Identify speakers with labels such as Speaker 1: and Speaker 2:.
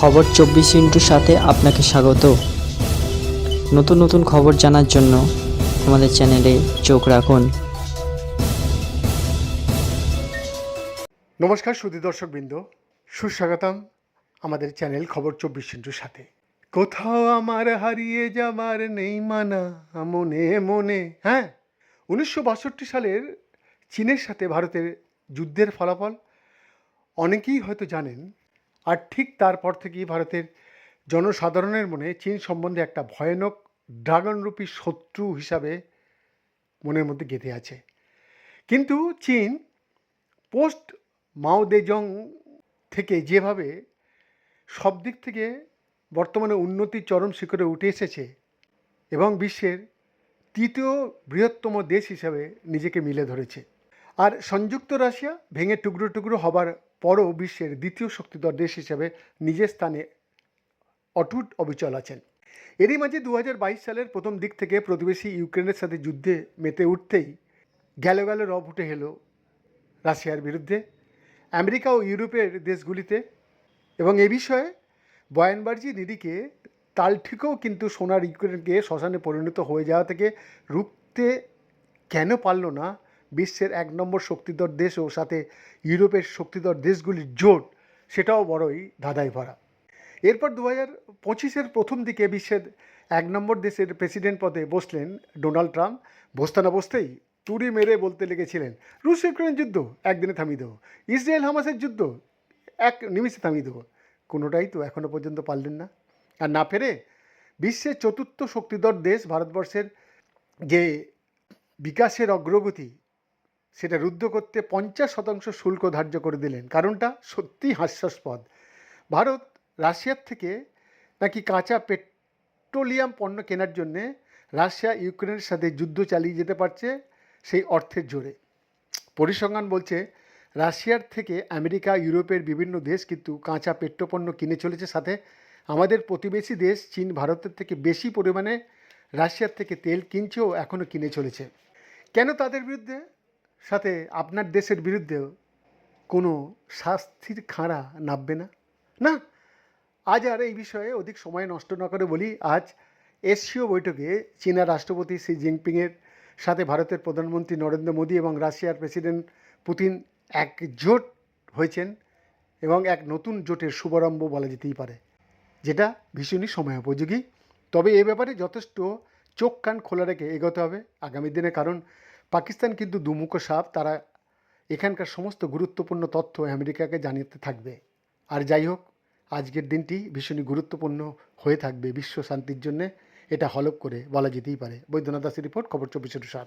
Speaker 1: খবর চব্বিশ ইন্টুর সাথে আপনাকে স্বাগত। নতুন নতুন খবর জানার জন্য আমাদের চ্যানেলে চোখ রাখুন।
Speaker 2: নমস্কার সুদী দর্শকবৃন্দ, সুস্বাগতম আমাদের চ্যানেল খবর চব্বিশ ইন্টুর সাথে। কোথাও আমার হারিয়ে যাবার নেই মানা, মনে মনে হ্যাঁ? উনিশশো বাষট্টি সালের চীনের সাথে ভারতের যুদ্ধের ফলাফল, অনেকেই হয়তো জানেন আর ঠিক তারপর থেকেই ভারতের জনসাধারণের মনে চীন সম্বন্ধে একটা ভয়ানক ড্রাগনরূপী শত্রু হিসাবে মনের মধ্যে গেঁথে আছে। কিন্তু চীন পোস্ট মাও দেজং থেকে যেভাবে সব দিক থেকে বর্তমানে উন্নতির চরম শিখরে উঠে এসেছে এবং বিশ্বের তৃতীয় বৃহত্তম দেশ হিসাবে নিজেকে মিলে ধরেছে। আর সংযুক্ত রাশিয়া ভেঙে টুকরো টুকরো হবার পরও বিশ্বের দ্বিতীয় শক্তিধর দেশ হিসাবে নিজের স্থানে অটুট অবিচল আছেন। এরই মাঝে দু হাজার বাইশ সালের প্রথম দিক থেকে প্রতিবেশী ইউক্রেনের সাথে যুদ্ধে মেতে উঠতেই গেল গেল রব উঠে এলো রাশিয়ার বিরুদ্ধে। আমেরিকা ও ইউরোপের দেশগুলিতে। এবং এ বিষয়ে বয়ানবার্জি নিরিকে তাল ঠিকও কিন্তু সোনার ইউক্রেনকে শ্মশানে পরিণত হয়ে যাওয়া থেকে রুখতে কেন পারল না বিশ্বের এক নম্বর শক্তিধর দেশ ও সাথে ইউরোপের শক্তিধর দেশগুলির জোট, সেটাও বড়ই ধাঁধায় ভরা। এরপর দু হাজার পঁচিশের প্রথম দিকে বিশ্বের এক নম্বর দেশের প্রেসিডেন্ট পদে বসলেন ডোনাল্ড ট্রাম্প। বসতে না বসতেই তুড়ি মেরে বলতে লেগেছিলেন রুশ ইউক্রেন যুদ্ধ, একদিনে থামিয়ে দেবো। ইসরায়েল হামাসের যুদ্ধ, এক নিমিষে থামিয়ে দেবো। কোনোটাই তো এখনও পর্যন্ত পারলেন না। আর না ফেরে বিশ্বের চতুর্থ শক্তিধর দেশ ভারতবর্ষের যে বিকাশের অগ্রগতি সেটা রুদ্ধ করতে পঞ্চাশ শতাংশ শুল্ক ধার্য করে দিলেন। কারণটা সত্যিই হাস্যাস্পদ। ভারত রাশিয়ার থেকে নাকি কাঁচা পেট্রোলিয়াম পণ্য কেনার জন্যে রাশিয়া ইউক্রেনের সাথে যুদ্ধ চালিয়ে যেতে পারছে সেই অর্থের জোরে। পরিসংখ্যান বলছে, রাশিয়ার থেকে আমেরিকা, ইউরোপের বিভিন্ন দেশ কিন্তু কাঁচা পেট্রোপণ্য কিনে চলেছে। সাথে আমাদের প্রতিবেশী দেশ চীন ভারতের থেকে বেশি পরিমাণে রাশিয়ার থেকে তেল কিনছেও এখনও কিনে চলেছে। কেন তাদের বিরুদ্ধে? সাথে আপনার দেশের বিরুদ্ধেও কোনো শাস্তির খাঁড়া নামবে না? না, আজ আর এই বিষয়ে অধিক সময় নষ্ট না করে বলি, আজ এশীয় বৈঠকে চীনা রাষ্ট্রপতি শি জিনপিংয়ের সাথে ভারতের প্রধানমন্ত্রী নরেন্দ্র মোদী এবং রাশিয়ার প্রেসিডেন্ট পুতিন একজোট হয়েছেন এবং এক নতুন জোটের শুভারম্ভ বলা যেতেই পারে, যেটা ভীষণই সময় উপযোগী। তবে এ ব্যাপারে যথেষ্ট চোখ কান খোলা রেখে এগোতে হবে আগামী দিনে, কারণ পাকিস্তান কিন্তু দুমুখ সাপ, তারা এখানকার সমস্ত গুরুত্বপূর্ণ তথ্য আমেরিকাকে জানিয়ে থাকবে। আর যাই হোক, আজকের দিনটি ভীষণই গুরুত্বপূর্ণ হয়ে থাকবে বিশ্ব শান্তির জন্যে। এটা হলপ করে বলা যেতেই পারে। বৈদ্যনাথ দাসের রিপোর্ট, খবর চব্বিশ সাত।